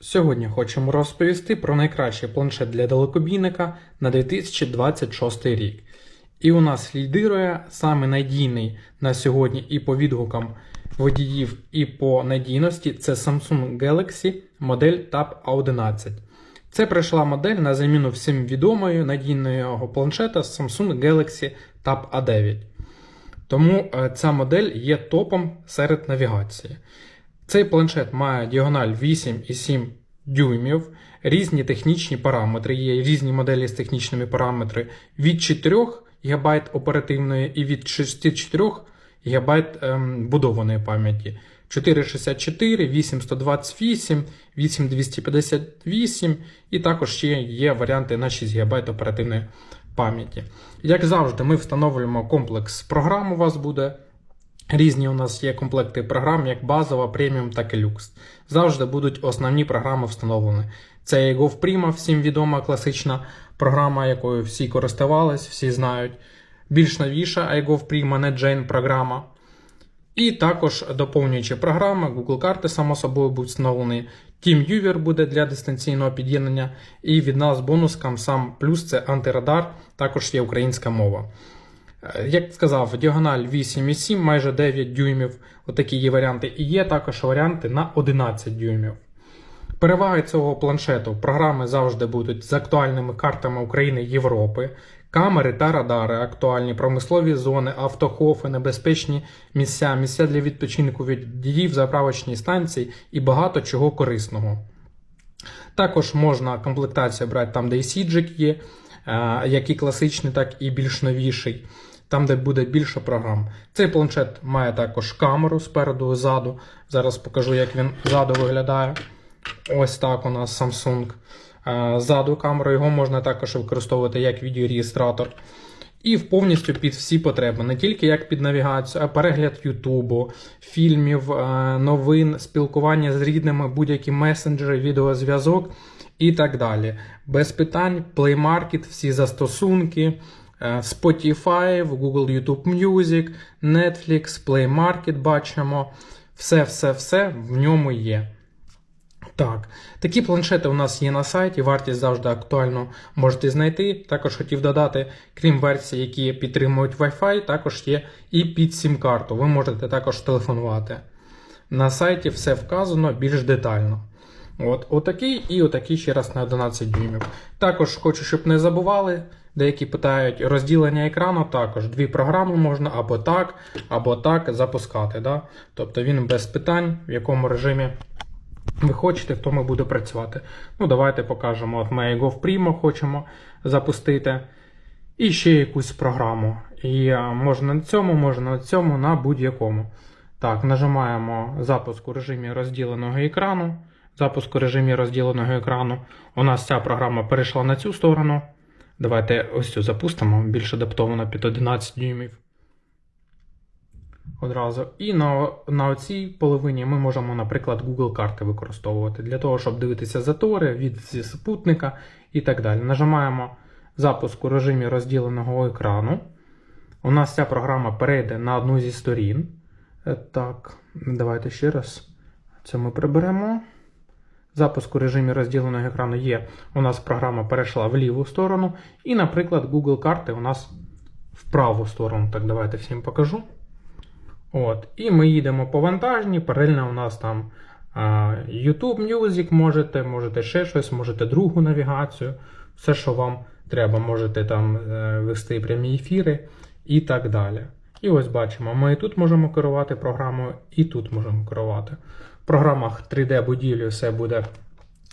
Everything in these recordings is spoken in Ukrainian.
Сьогодні хочемо розповісти про найкращий планшет для далекобійника на 2026 рік. І у нас лідирує саме надійний на сьогодні і по відгукам водіїв, і по надійності це Samsung Galaxy модель Tab A11. Це прийшла модель на заміну всім відомої надійного планшета Samsung Galaxy Tab A9. Тому е, ця модель є топом серед навігації. Цей планшет має діагональ 8,7 дюймів, різні технічні параметри, є різні моделі з технічними параметрами від 4 ГБ оперативної і від 64 ГБ ем, будованої пам'яті. 464, 8128, 8258 і також ще є варіанти на 6 ГБ оперативної пам'яті. Як завжди, ми встановлюємо комплекс програм. У вас буде. Різні у нас є комплекти програм, як базова, преміум, так і люкс. Завжди будуть основні програми встановлені. Це GovPrima, всім відома класична програма, якою всі користувались, всі знають. Більш новіша iGov Prima NetJane програма. І також доповнюючі програми, Google карти, само собою, будуть встановлені. TeamViewer буде для дистанційного під'єднання. І від нас бонускам сам плюс це антирадар, також є українська мова. Е, Як сказав, діагональ 8,7, майже 9 дюймів. Отакі є варіанти. І є також варіанти на 11 дюймів. Переваги цього планшету програми завжди будуть з актуальними картами України Європи, камери та радари, актуальні промислові зони, автохофи, небезпечні місця, місця для відпочинку від водіїв, заправочні станції і багато чого корисного. Також можна комплектацію брати там, де і сіджик є, як і класичний, так і більш новіший, там, де буде більше програм. Цей планшет має також камеру спереду і ззаду. Зараз покажу, як він ззаду виглядає. Ось так у нас Samsung. Ззаду камеру його можна також використовувати як відеореєстратор. І повністю під всі потреби, не тільки як під навігацію, а перегляд Ютубу, фільмів, новин, спілкування з рідними, будь-які месенджери, відеозв'язок і так далі. Без питань, Play Market, всі застосунки, е, Spotify, Google YouTube Music, Netflix, Play Market бачимо. Все-все-все в ньому є. Так, такі планшети у нас є на сайті, вартість завжди актуально можете знайти. Також хотів додати, крім версій, які підтримують Wi-Fi, також є і під сім-карту. Ви можете також телефонувати. На сайті все вказано більш детально. От, отакий і отакий ще раз на 11 дюймів. Також хочу, щоб не забували. Деякі питають розділення екрану, також дві програми можна або так, або так запускати. Да? Тобто він без питань, в якому режимі ви хочете, в тому буде працювати. Ну, давайте покажемо. От ми GovPrimo хочемо запустити. І ще якусь програму. І е, можна на цьому, можна на цьому, на будь-якому. Так, нажимаємо запуск у режимі розділеного екрану. Запуск у режимі розділеного екрану. У нас ця програма перейшла на цю сторону. Давайте ось цю запустимо, більш адаптована під 11 дюймів. Одразу. І на, на цій половині ми можемо, наприклад, Google карти використовувати для того, щоб дивитися затори від зі супутника і так далі. Нажимаємо запуск у режимі розділеного екрану. У нас ця програма перейде на одну зі сторін. Е, Так, давайте ще раз. Це ми приберемо. Запуск у режимі розділеного екрану є. У нас програма перейшла в ліву сторону. І, наприклад, Google карти у нас в праву сторону. Так, давайте всім покажу. От. І ми їдемо по вантажні, паралельно у нас там YouTube Music можете, можете ще щось, можете другу навігацію, все, що вам треба, можете там е, вести прямі ефіри і так далі. І ось бачимо, ми і тут можемо керувати програмою, і тут можемо керувати. В програмах 3D будівлі все буде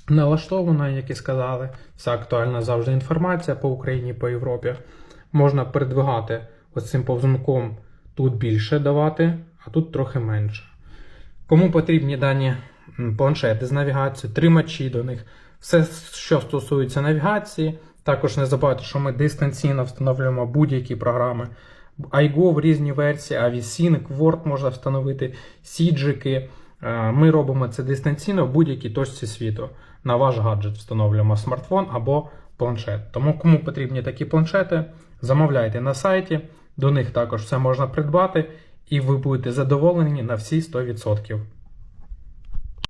налаштовано, як і сказали. Вся актуальна завжди інформація по Україні, по Європі. Можна передвигати ось цим повзунком тут більше давати, а тут трохи менше. Кому потрібні дані планшети з навігацією, тримачі до них, все, що стосується навігації. Також не забувайте, що ми дистанційно встановлюємо будь-які програми. iGo різні версії, Avisync, Word можна встановити, сіджики. Е, Ми робимо це дистанційно в будь-якій точці світу. На ваш гаджет встановлюємо смартфон або планшет. Тому кому потрібні такі планшети, замовляйте на сайті. До них також все можна придбати, і ви будете задоволені на всі 100%.